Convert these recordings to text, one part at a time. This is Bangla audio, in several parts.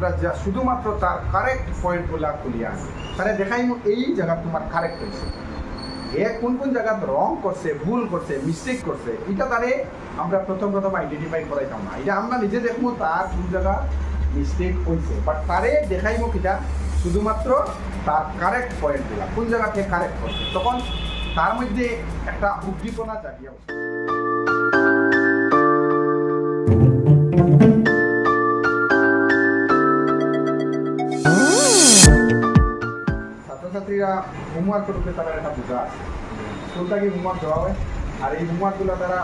আমরা যা শুধুমাত্র তার কারেক্ট পয়েন্টগুলা খুলিয়ে আনি তাহলে দেখাই এই জায়গা তোমার কারেক্ট হয়েছে। এ কোন কোন জায়গাত রং করছে, ভুল করছে মিস্টেক করছে, এটা তারে আমরা প্রথম প্রথম আইডেন্টিফাই করাইতাম না। এটা আমরা নিজে দেখব তার কোন জায়গা মিস্টেক হয়েছে বাট তারে দেখাইব কিটা, শুধুমাত্র তার কারেক্ট পয়েন্টগুলা কোন জায়গাতে কারেক্ট করছে। তখন তার মধ্যে একটা উদ্দীপনা জাগিয়ে ছাত্রছাত্রীরা হোমওয়ার্ক করতে তারা একটা বোঝা আছে। স্কুল থেকে হোমওয়ার্ক দেওয়া হয়, আর এই হোমওয়ার্কগুলো তারা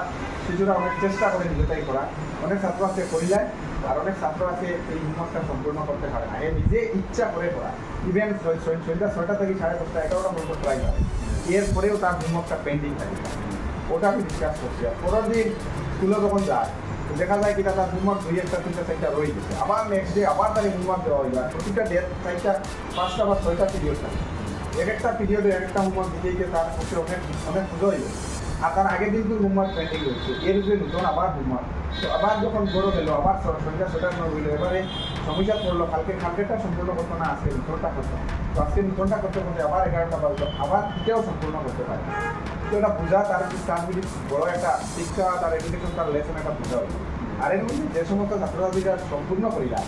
শিশুরা অনেক চেষ্টা করে নিজেটাই করা অনেক ছাত্র আছে করিলায় আর অনেক ছাত্র আছে এই হোমওয়ার্কটা সম্পূর্ণ করতে পারে না। এ নিজে ইচ্ছা করে করা। ইভেন সন্ধ্যা ছয়টা থেকে সাড়ে দশটা, এগারোটা পর্যন্ত ট্রাই করে। এরপরেও তার হোমওয়ার্কটা পেন্ডিং থাকে। ওটা আমি ডিসকাস করছি। আর পরের দিন স্কুলে যখন যায় দেখা যায় কিনা তার হোমওয়ার্ক দুই একটা, তিনটা, চারটা রয়ে গেছে। আবার নেক্সট ডে আবার তার হোমওয়ার্ক দেওয়া হয়ে যায় প্রতিটা ডেট চারটা, পাঁচটা বা ছয়টা পিরিয়ড থাকে। এক একটা পিরিয়ডে এক একটা হোমওয়ার্ক দিতে গিয়ে তার পক্ষে অনেক অনেক পুজো হয়ে আর তার আগের দিন কিন্তু হোমওয়ার্ক পেন্ডিং রয়েছে এর উপরে নতুন আবার হোমওয়ার্ক তো আবার যখন বড় গেল আবার সন্ধ্যা ছটার নয় হইল, এবারে সমস্যা পড়ল। কালকে কালকেটা সম্পূর্ণ করতো না, আজকে নতুনটা করতো তো আজকে নতুনটা করতে করতে আবার এগারোটা বাজলো। আবার এটাও সম্পূর্ণ করতে পারে। তো এটা বোঝা, তার তার যদি বড় একটা শিক্ষা, তার এডুকেশন তার লেসন একটা বোঝা হইল আর এর মধ্যে যে সমস্ত ছাত্রছাত্রীরা সম্পূর্ণ করি না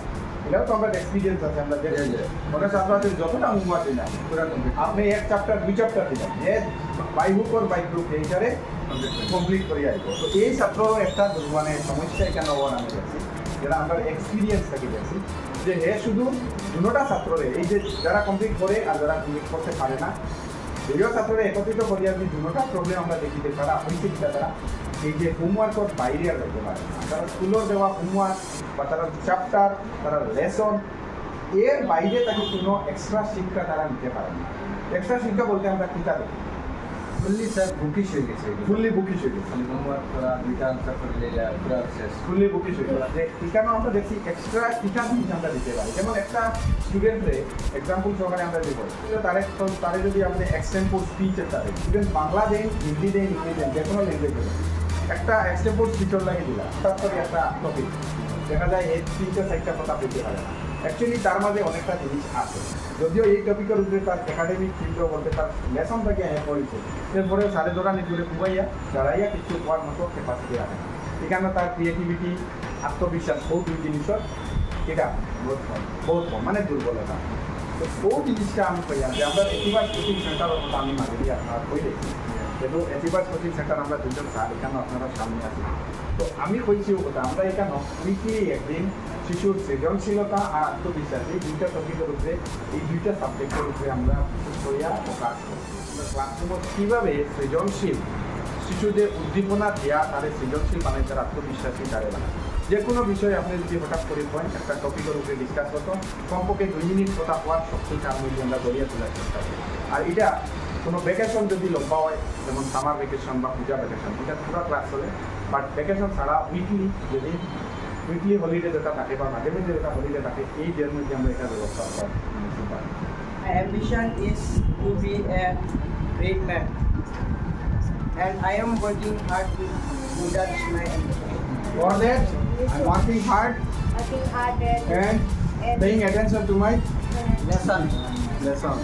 এটাও তো আমরা এক্সপিরিয়েন্স আছে আমরা যে অনেক ছাত্রছাত্রী যতটা দিই না আপনি এক চ্যাপ্টার দুই চ্যাপ্টার দিলেন যে by hook or by group এইটারে কমপ্লিট করে আইব তো এই ছাত্র একটা মানে সমস্যা এখানে হওয়ার আমি দেখছি যেটা আমরা এক্সপিরিয়েন্স থেকে দেখছি যে হে শুধু দুটা ছাত্ররে এই যে যারা কমপ্লিট করে আর যারা কমপ্লিট করতে পারে না যদিও ছাত্ররা একত্রিত করি আমি দুটা প্রবলেম আমরা দেখি যে তারা হয়েছে কিনা তারা। এই যে হোমওয়ার্কর বাইরে আর হইতে পারে। তারা স্কুলের দেওয়া হোমওয়ার্ক বা তারা চ্যাপ্টার তারা লেসন এর বাইরে তাকে কোনো এক্সট্রা শিক্ষা তারা নিতে পারে না। এক্সট্রা শিক্ষা বলতে আমরা কিতা দেখি ফুললি স্যার বুকিশ হয়ে গেছে ফুললি বুকিশ হয়ে গেছে। হোমওয়ার্ক করা দুইটা আনসার করলে পুরো শেষ। ফুললি বুকিশ হয়ে গেছে। এখানেও আমরা দেখছি এক্সট্রা কিতা জিনিস আমরা দিতে পারি। যেমন একটা স্টুডেন্টরে এক্সাম্পল সহকারে আমরা দিব। তারে তারে যদি আপনি এক্সটেম্পোর স্পিচ একটা স্টুডেন্ট বাংলা দেন হিন্দি দেন ইংলিশ দেন যে কোনো ল্যাঙ্গুয়েজ একটা এক্সটেম্পোর স্পিচর লাগিয়ে দিলাম। তারপরে একটা টপিক দেখা যায় এই তিনটে চারটা কথা পেতে পারে না। অ্যাকচুয়ালি তার মাঝে অনেকটা জিনিস আছে। যদিও এই টপিকের উপরে তার একাডেমিক ফিল্ড বলতে তার লেসন থেকে হ্যাঁ করেছে এরপরে সাড়ে দোটা নিজে কুবাইয়া দাঁড়াইয়া কিছু হওয়ার মতো ক্যাপাসিটি রাখে। এখানে তার ক্রিয়েটিভিটি আত্মবিশ্বাস বহু দুই জিনিসের এটা বহুত কম বহুত কম মানে দুর্বলতা। তো বহু জিনিসটা আমি কইয়া যে আমরা এটিবার কোচিং সেন্টারের কথা আমি মাঝে দিয়ে আপনার কই দেখি যেহেতু এটিবার কোচিং সেন্টার আমরা দুজন স্যার এখানে আপনারা সামনে আছি তো আমি কইছি ও কথা আমরা এখানে উইকলি একদিন শিশুর সৃজনশীলতা আর আত্মবিশ্বাস এই দুইটা টপিকের উপরে, এই দুইটা সাবজেক্টের উপরে আমরা বিশেষ করিয়া ফোকাস করি ক্লাসরুমত কীভাবে সৃজনশীল শিশুদের উদ্দীপনা দেওয়া তাদের সৃজনশীল বানাই তার আত্মবিশ্বাসী তারে যে কোনো বিষয়ে আপনি যদি হঠাৎ করে পয়েন্ট একটা টপিকের উপরে ডিসকাস করতো কমপক্ষে দুই মিনিট কথা হওয়ার শক্তি তার মধ্যে আমরা গড়িয়ে তোলার চেষ্টা করি আর এটা কোনো ভ্যাকেশন যদি লম্বা হয় যেমন সামার ভ্যাকেশন বা পূজা ভ্যাকেশন এটা পুরো ক্লাস চলে বাট ভ্যাকেশন ছাড়া উইকলি যদি উইকলি হলিডে যেটা থাকে বা মাঝে মাঝে যেটা হলিডে থাকে এই ডের মধ্যে আমরা এটা ব্যবস্থা করি। My ambition is to be a great man, and I am working hard to do that is my ambition. For that, I'm working hard working hard and, and paying attention to my Lesson. lesson.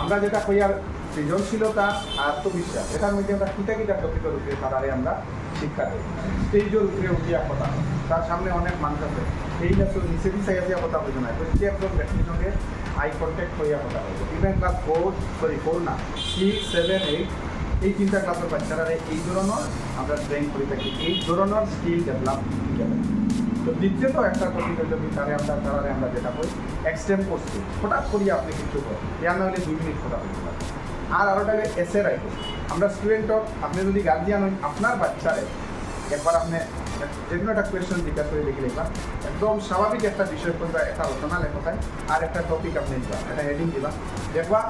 আমরা যেটা কই আর সৃজনশীলতা আত্মবিশ্বাস, এটার মধ্যে আমরা কিতা কিতা টপিকের উপরে তারারে আমরা শিক্ষা দেই। স্টেজের উপরে উঠিয়া কথা। তার সামনে অনেক মানুষ আছে। এই লেসন নিচে দিশাই আসিয়া কথা বলছে না প্রত্যেকজন ব্যক্তির সঙ্গে আই কন্ট্যাক্ট করিয়া কথা বলছে even class four sorry four না সিক্স সেভেন এইট এই তিনটা ক্লাসের বাচ্চারা এই ধরনের আমরা ট্রেন করে থাকি। এই ধরনের স্কিল ডেভেলপ তো একটা টপিক যদি তারে আমরা তারারে আমরা যেটা করি এক্সটেম করছি হঠাৎ করিয়া আপনি কিছু করেন ইয়া না দুই মিনিট কথা বলতে পারেন। আর আরোটা এসে রাইটিং আমরা স্টুডেন্টক আপনি যদি গার্জিয়ান হন আপনার বাচ্চারে একবার আপনি যে কোনো একটা কোয়েশন জিজ্ঞাসা করে লিখে লিখবা। একদম স্বাভাবিক একটা বিষয় করবা একটা রচনা লেখায় আর একটা টপিক আপনি দিবা, একটা হেডিং দিবা। দেখবা,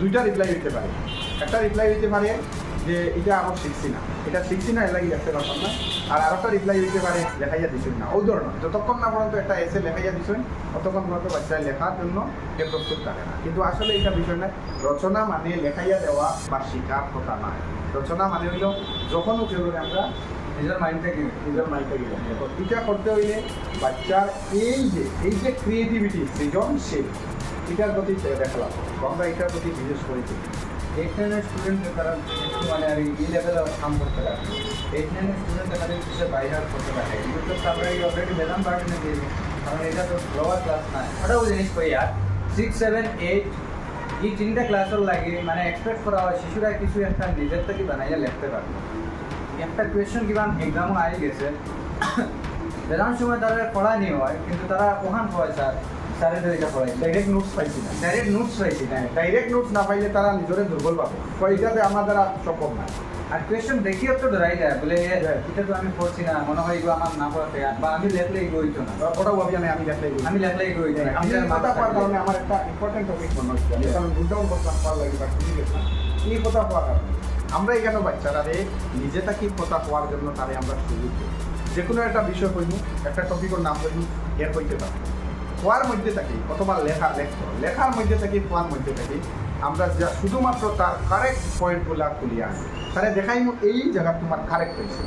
দুইটা রিপ্লাই হইতে পারে। একটা রিপ্লাই হইতে পারে যে এটা আমার শিখছি না। এটা শিখছি না এলাকি দেখতে পারতাম না। আর আরেকটা রিপ্লাই হইতে পারে, লেখাইয়া দিছেন না। ওই ধরনের যতক্ষণ না পর্যন্ত একটা এসে লেখাইয়া দিছেন, ততক্ষণ পর্যন্ত বাচ্চায় লেখার জন্য এ প্রস্তুত থাকে না। কিন্তু আসলে এটা বিষয় না, রচনা মানে লেখাইয়া দেওয়া বা শেখার কথা নয় রচনা মানে হইল, যখন কেউ আমরা নিজের মাইন্ডটা কি নিজের মাইন্ডটা গেলে। তো এটা করতে হইলে বাচ্চার এই যে এই যে ক্রিয়েটিভিটি সৃজনশীল, এটার প্রতি দেখলাম আমরা এটার প্রতি বিশেষ করেছি এইট নাইনের স্টুডেন্টকে তারা একটু মানে আর এই লেভেলে কাম করতে পারে এইট নাইনের স্টুডেন্টকে তাদের কিছু আউট করতে পারে কিন্তু তো আমরা এই অলরেডি বেদাম পার্টিনে দিয়েছি কারণ এটা তো লোয়ার ক্লাস না ওটাও জিনিস কই আর? সিক্স সেভেন এইট এই তিনটা ক্লাসের লাগে মানে এক্সপেক্ট করা হয় শিশুরা কিছু একটা নিজের থেকে বানাইয়া লিখতে পারবে। একটা কোয়েশ্চেন কিবা এক্সামও আই গেছে। বেদাম সময় তারা পড়াই নি হয়, কিন্তু তারা ওখান পড়ায় স্যার স্যারের এটা পড়াই ডাইরেক্ট নোটস পাইছি না। ডাইরেক্ট নোটস পাইছি না। ডাইরেক্ট নোটস না পাইলে তারা নিজরে দুর্বল পাবে। তো এটাতে আমার দ্বারা সম্ভব না। আর কোয়েশ্চেন দেখিও তো ডরাই যায় বলে হ্যাঁ। এটা তো আমি পড়ছি না মনে হয় এগুলো আমার না পড়াতে বা আমি লেখলে এগুলো হইতো না। ওটাও ভাবি আমি আমি লেখলে এগুলো হইতো না। আমি আমি পাওয়ার কারণে আমার একটা ইম্পর্টেন্ট টপিক মনে হচ্ছে। আমি কারণ বুঝতেও করতাম পাওয়ার লাগে বা এই কথা পাওয়ার কারণে। আমরা এখানে বাচ্চারা রে নিজে থাকি কথা পাওয়ার জন্য তারে আমরা সুযোগ দিই যে কোনো একটা বিষয় কইব একটা টপিকের নাম কইব এর কইতে থাকি পড়ার মধ্যে থাকি, অথবা লেখা, লেখো, লেখার মধ্যে থাকি পড়ার মধ্যে থাকি। আমরা যা, শুধুমাত্র তার কারেক্ট পয়েন্টগুলা খুলিয়ে আনি। তারে দেখাইমু এই জায়গা তোমার কারেক্ট হয়েছে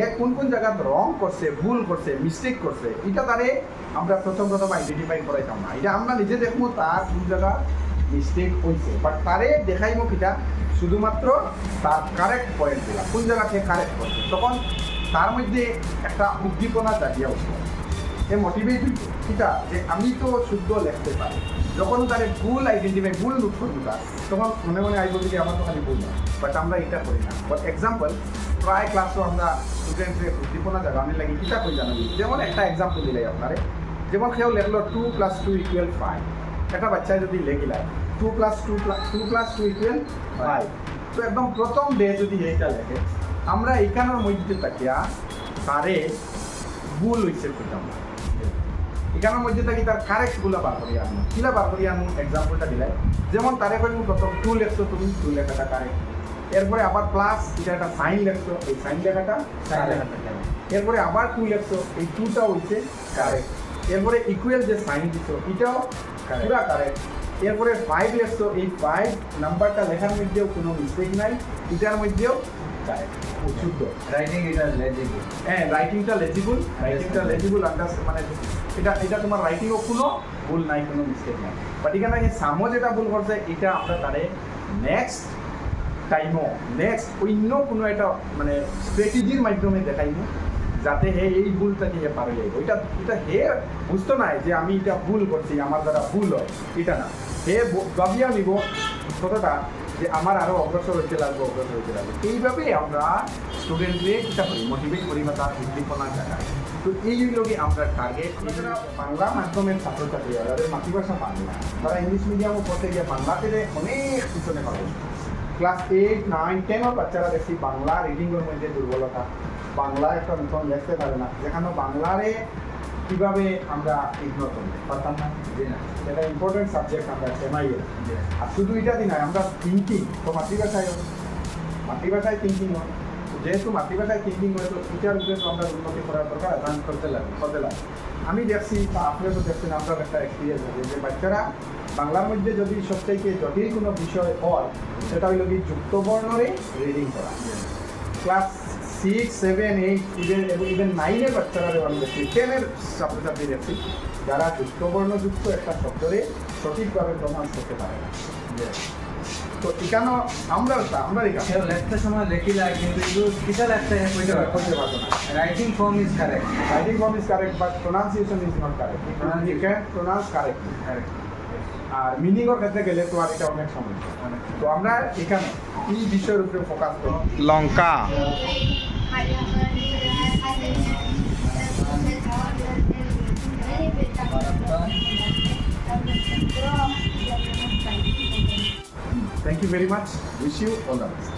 এ কোন কোন জায়গাত রং করছে, ভুল করছে মিস্টেক করছে, এটা তারে আমরা প্রথম প্রথম আইডেন্টিফাই করাইতাম না। এটা আমরা নিজে দেখব তার কোন জায়গা মিস্টেক হয়েছে বাট তারে দেখাইমো কিটা, শুধুমাত্র তার কারেক্ট পয়েন্টগুলো কোন জায়গা সে কারেক্ট করছে তখন তার মধ্যে একটা উদ্দীপনা জাগিয়ে উঠবে এ মোটিভেট হইত যে আমি তো শুদ্ধ লিখতে পারি। যখন তারে ভুল আইডেন্টিফাই ভুল লুট করব তার তখন মনে মনে আইব যে আমার তো খালি ভুল না বাট আমরা এটা করি না। বাট এক্সাম্পল প্রায় ক্লাসও আমরা স্টুডেন্টদের উদ্দীপনা আমি লাগি কিটা কই জানাবি। যেমন একটা এক্সাম্পল দিলাই আপনারে। যেমন কেউ লেখলো two plus two equal five একটা বাচ্চায় যদি লেখিলাই two plus two plus two plus two equal five তো একদম প্রথম ডে যদি এইটা লেখে, আমরা এইখানের মধ্যে তাকিয়া তারে ভুল হয়েছে না এখানের মধ্যে থাকি তার কারেক্টগুলা বার করি আনব কিলা বার করি আনব এক্সাম্পলটা দিলাই যেমন তারে কইমু প্রথম টু লেখছো তুমি টু লেখাটা কারেক্ট এরপরে আবার প্লাস এটা একটা সাইন লেখছো এই সাইন লেখাটা সাইন লেখাটা এরপরে আবার টু লেখছো এই টুটা হইছে কারেক্ট এরপরে ইকুয়াল যে সাইন দিছো এটাও. পুরা কারেক্ট এরপরে ফাইভ লেখছো এই ফাইভ নাম্বারটা লেখার মধ্যেও কোনো মিস্টেক নাই এটার মধ্যেও কারেক্ট শুদ্ধ রাইটিং এটা লেজিবল হ্যাঁ রাইটিংটা লেজিবল রাইটিংটা লেজিবল আন্দাজ মানে এটা এটা তোমার রাইটিংও কোনো ভুল নাই, কোনো মিস্টেক নাই। বাট এখানে সামো যেটা ভুল করছে, এটা আমরা তারে নেক্সট টাইমও নেক্সট অন্য কোনো একটা মানে স্ট্র্যাটেজির মাধ্যমে দেখাইব, যাতে হে এই ভুলটাকে হে পারে যাইব এটা এটা হে বুঝতো নাই যে আমি এটা ভুল করছি, আমার দ্বারা ভুল হয়, এটা না। হে ব- ভাবিয়া নিব কতটা যে আমার আরও অগ্রসর হইতে লাগবে, অগ্রসর হইতে লাগবে। এইভাবে আমরা স্টুডেন্টকে এটা করি মোটিভেট করি বা তার উদ্দীপনা জায়গায় তো এই লোকে আমরা টার্গেট বাংলা মাধ্যমের ছাত্রছাত্রী যাদের মাতৃভাষা বাংলা তারা ইংলিশ মিডিয়ামও পড়তে গিয়ে বাংলাতে অনেক পিছনে পাবে ক্লাস এইট নাইন টেনের বাচ্চারা দেখছি বাংলা রিডিংয়ের মধ্যে দুর্বলতা বাংলা একটা নতুন লিখতে পারে না। যেখানে বাংলারে কীভাবে আমরা ইগনোর করি পারতাম না? এটা ইম্পর্টেন্ট সাবজেক্ট আমরা সেমাই আর শুধু এটা দিন আমরা থিঙ্কিং তো মাতৃভাষায় মাতৃভাষায় থিঙ্কিং হয়। যেহেতু মাতৃভাষায় থিঙ্কিং হয় তো এটার উপরে আমরা উন্নতি করার দরকার। রান করতে লাগে লাগে আমি দেখছি, বা আপনিও তো দেখছেন আপনার একটা এক্সপিরিয়েন্স আছে যে বাচ্চারা বাংলার মধ্যে যদি সবথেকে জটিল কোনো বিষয় হয়, সেটা হইল কি যুক্তবর্ণরে রিডিং করা class six seven eight even even নাইনের বাচ্চারা আমি দেখছি টেনের ছাত্রছাত্রী দেখছি যারা যুক্তবর্ণযুক্ত একটা শব্দরে সঠিকভাবে প্রমাণ করতে পারে না। তো এখানে আমরা আমরা এখানে লেখতে সময় লেখিলা কিন্তু এগুলো কিটা লেখতে হয় কইতে করতে পারব না। Writing form is correct Writing form is correct, but pronunciation is not correct. You can pronounce correct. আর মিনিং এর ক্ষেত্রে গেলে তো আর এটা অনেক সমস্যা তো আমরা এখানে এই বিষয়ের উপরে ফোকাস করব? লঙ্কা। Thank you very much. Wish you all the best.